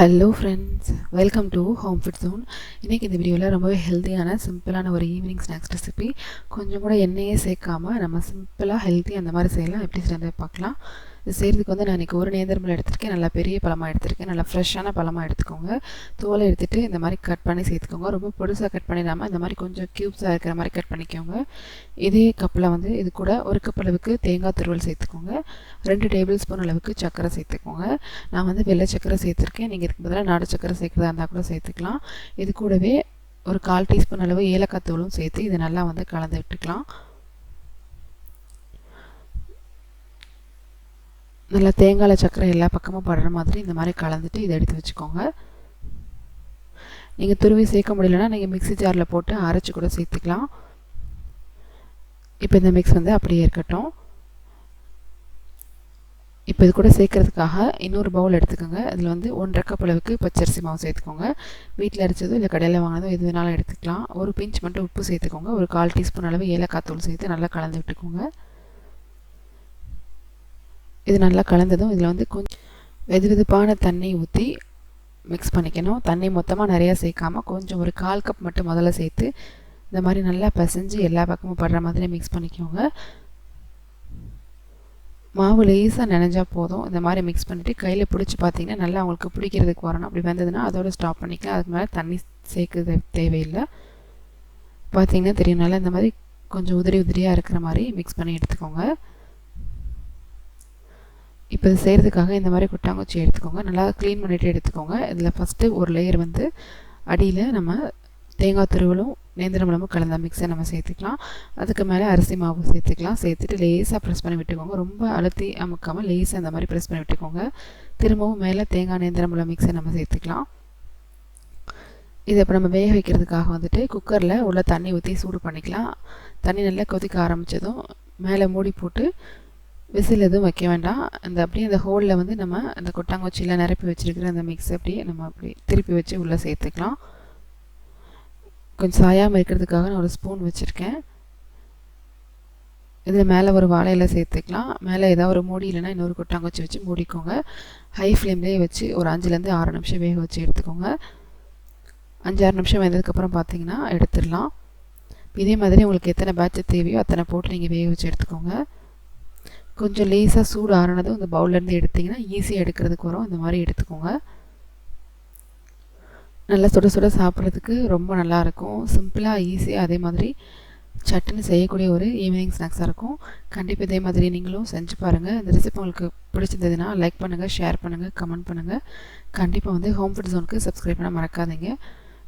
Hello friends welcome to home food zone இன்றைக்கி இந்த வீடியோவில் ரொம்பவே ஹெல்த்தியான சிம்பிளான ஒரு ஈவினிங் ஸ்நாக்ஸ் ரெசிபி கொஞ்சம் கூட எண்ணெயே சேர்க்காம நம்ம சிம்பிளாக ஹெல்த்தி அந்த மாதிரி செய்யலாம். எப்படி செய்யறது பார்க்கலாம். இது செய்கிறதுக்கு வந்து நான் இன்றைக்கி ஒரு நேந்திரம்பழம் எடுத்திருக்கேன். நல்லா பெரிய பழமாக எடுத்திருக்கேன். நல்லா ஃப்ரெஷ்ஷான பழமாக எடுத்துக்கோங்க. தோலை எடுத்துகிட்டு இந்த மாதிரி கட் பண்ணி சேர்த்துக்கோங்க. ரொம்ப பொடுசாக கட் பண்ணிடாமல் இந்த மாதிரி கொஞ்சம் க்யூப்ஸாக இருக்கிற மாதிரி கட் பண்ணிக்கோங்க. இதே கப்பில் வந்து இது கூட ஒரு கப் அளவுக்கு தேங்காய் துருவல் சேர்த்துக்கோங்க. ரெண்டு டேபிள் ஸ்பூன் அளவுக்கு சர்க்கரை சேர்த்துக்கோங்க. நான் வந்து வெள்ளை சர்க்கரை சேர்த்துருக்கேன். நீங்கள் இதுக்கு பதிலாக நாடு சர்க்கரை சேர்க்குறதா இருந்தால் கூட சேர்த்துக்கலாம். இது கூடவே ஒரு கால் டீஸ்பூன் அளவு ஏலக்காய் தூளும் சேர்த்து இதை நல்லா வந்து கலந்து விட்டுக்கலாம். நல்லா தேங்காயில் சர்க்கரை எல்லா பக்கமும் படுற மாதிரி இந்த மாதிரி கலந்துட்டு இதை எடுத்து வச்சுக்கோங்க. நீங்கள் துருவி சேர்க்க முடியலன்னா நீங்கள் மிக்சி ஜாரில் போட்டு அரைச்சி கூட சேர்த்துக்கலாம். இப்போ இந்த மிக்ஸ் வந்து அப்படியே இருக்கட்டும். இப்போ இது கூட சேர்க்கறதுக்காக இன்னொரு பவுல் எடுத்துக்கோங்க. அதில் வந்து ஒன்றரை கப் அளவுக்கு பச்சரிசி மாவு சேர்த்துக்கோங்க. வீட்டில் அரைச்சதோ இல்லை கடையில் வாங்கினதோ எது வேணாலும் எடுத்துக்கலாம். ஒரு பிஞ்ச் மட்டும் உப்பு சேர்த்துக்கோங்க. ஒரு கால் டீஸ்பூன் அளவு ஏலக்காய் தூள் சேர்த்து நல்லா கலந்து விட்டுக்கோங்க. இது நல்லா கலந்ததும் இதில் வந்து கொஞ்சம் வெது வெதுப்பான தண்ணி ஊற்றி மிக்ஸ் பண்ணிக்கணும். தண்ணி மொத்தமாக நிறையா சேர்க்காமல் கொஞ்சம் ஒரு கால் கப் மட்டும் முதல்ல சேர்த்து இந்த மாதிரி நல்லா பிசைஞ்சு எல்லா பக்கமும் படுற மாதிரி மிக்ஸ் பண்ணிக்கோங்க. மாவு லேசாக நினைஞ்சால் போதும். இந்த மாதிரி மிக்ஸ் பண்ணிவிட்டு கையில் பிடிச்சி பார்த்தீங்கன்னா நல்லா உங்களுக்கு பிடிக்கிறதுக்கு வரணும். அப்படி வந்ததுன்னா அதோட ஸ்டாப் பண்ணிக்கலாம். அதுக்கு மேலே தண்ணி சேர்க்குறது தேவையில்லை. பார்த்தீங்கன்னா தெரியும். நல்லா இந்த மாதிரி கொஞ்சம் உதிரி உதிரியாக இருக்கிற மாதிரி மிக்ஸ் பண்ணி எடுத்துக்கோங்க. இப்போ இது செய்கிறதுக்காக இந்த மாதிரி குட்டாங்குச்சி எடுத்துக்கோங்க. நல்லா க்ளீன் பண்ணிவிட்டு எடுத்துக்கோங்க. இதில் ஃபஸ்ட்டு ஒரு லேயர் வந்து அடியில் நம்ம தேங்காய் துருவலும் நேந்திரம்பழமும் கலந்த மிக்ஸை நம்ம சேர்த்துக்கலாம். அதுக்கு மேலே அரிசி மாவு சேர்த்துக்கலாம். சேர்த்துட்டு லேசாக ப்ரெஸ் பண்ணி விட்டுக்கோங்க. ரொம்ப அழுத்தி அமுக்காமல் லேசாக இந்த மாதிரி ப்ரெஸ் பண்ணி விட்டுக்கோங்க. திரும்பவும் மேலே தேங்காய் நேந்திரம்பழம் மிக்ஸை நம்ம சேர்த்துக்கலாம். இதை இப்போ நம்ம வேக வைக்கிறதுக்காக வந்துட்டு குக்கரில் உள்ள தண்ணி ஊற்றி சூடு பண்ணிக்கலாம். தண்ணி நல்லா கொதிக்க ஆரம்பித்ததும் மேலே மூடி போட்டு விசில் எதுவும் வைக்க வேண்டாம். அந்த அப்படியே அந்த ஹோலில் வந்து நம்ம அந்த கொட்டாங்குச்சியில் நிரப்பி வச்சுருக்கிற அந்த மிக்ஸ் அப்படியே நம்ம அப்படி திருப்பி வச்சு உள்ளே சேர்த்துக்கலாம். கொஞ்சம் சாயாமல் இருக்கிறதுக்காக நான் ஒரு ஸ்பூன் வச்சுருக்கேன். இதில் மேலே ஒரு வாழையில் சேர்த்துக்கலாம். மேலே ஏதாவது ஒரு மூடி இல்லைன்னா இன்னொரு கொட்டாங்குச்சி வச்சு மூடிக்கோங்க. ஹை ஃப்ளேம்லேயே வச்சு ஒரு அஞ்சுலேருந்து ஆறு நிமிஷம் வேக வச்சு எடுத்துக்கோங்க. அஞ்சு ஆறு நிமிஷம் வந்ததுக்கப்புறம் பார்த்தீங்கன்னா எடுத்துடலாம். இதே மாதிரி உங்களுக்கு எத்தனை பேட்ச் தேவையோ அத்தனை போட்டு நீங்கள் வேக வச்சு எடுத்துக்கோங்க. கொஞ்சம் லேசாக சூடு ஆறினதும் இந்த பவுல்லேருந்து எடுத்திங்கன்னா ஈஸியாக எடுக்கிறதுக்கு வரும். இந்த மாதிரி எடுத்துக்கோங்க. நல்லா சுட சுட சாப்பிட்றதுக்கு ரொம்ப நல்லாயிருக்கும் சிம்பிளாக ஈஸியாக அதே மாதிரி சட்டுன்னு செய்யக்கூடிய ஒரு ஈவினிங் ஸ்நாக்ஸாக இருக்கும். கண்டிப்பாக இதே மாதிரி நீங்களும் செஞ்சு பாருங்கள் இந்த ரெசிபி உங்களுக்கு பிடிச்சிருந்ததுன்னா லைக் பண்ணுங்கள் ஷேர் பண்ணுங்கள் கமெண்ட் பண்ணுங்கள் கண்டிப்பாக வந்து ஹோம் ஃபுட் ஜோனுக்கு சப்ஸ்கிரைப் பண்ண மறக்காதீங்க.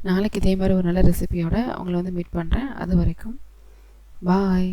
நாளைக்கு இதே மாதிரி ஒரு நல்ல ரெசிபியோட உங்களை வந்து மீட் பண்ணுறேன் அது வரைக்கும் பாய்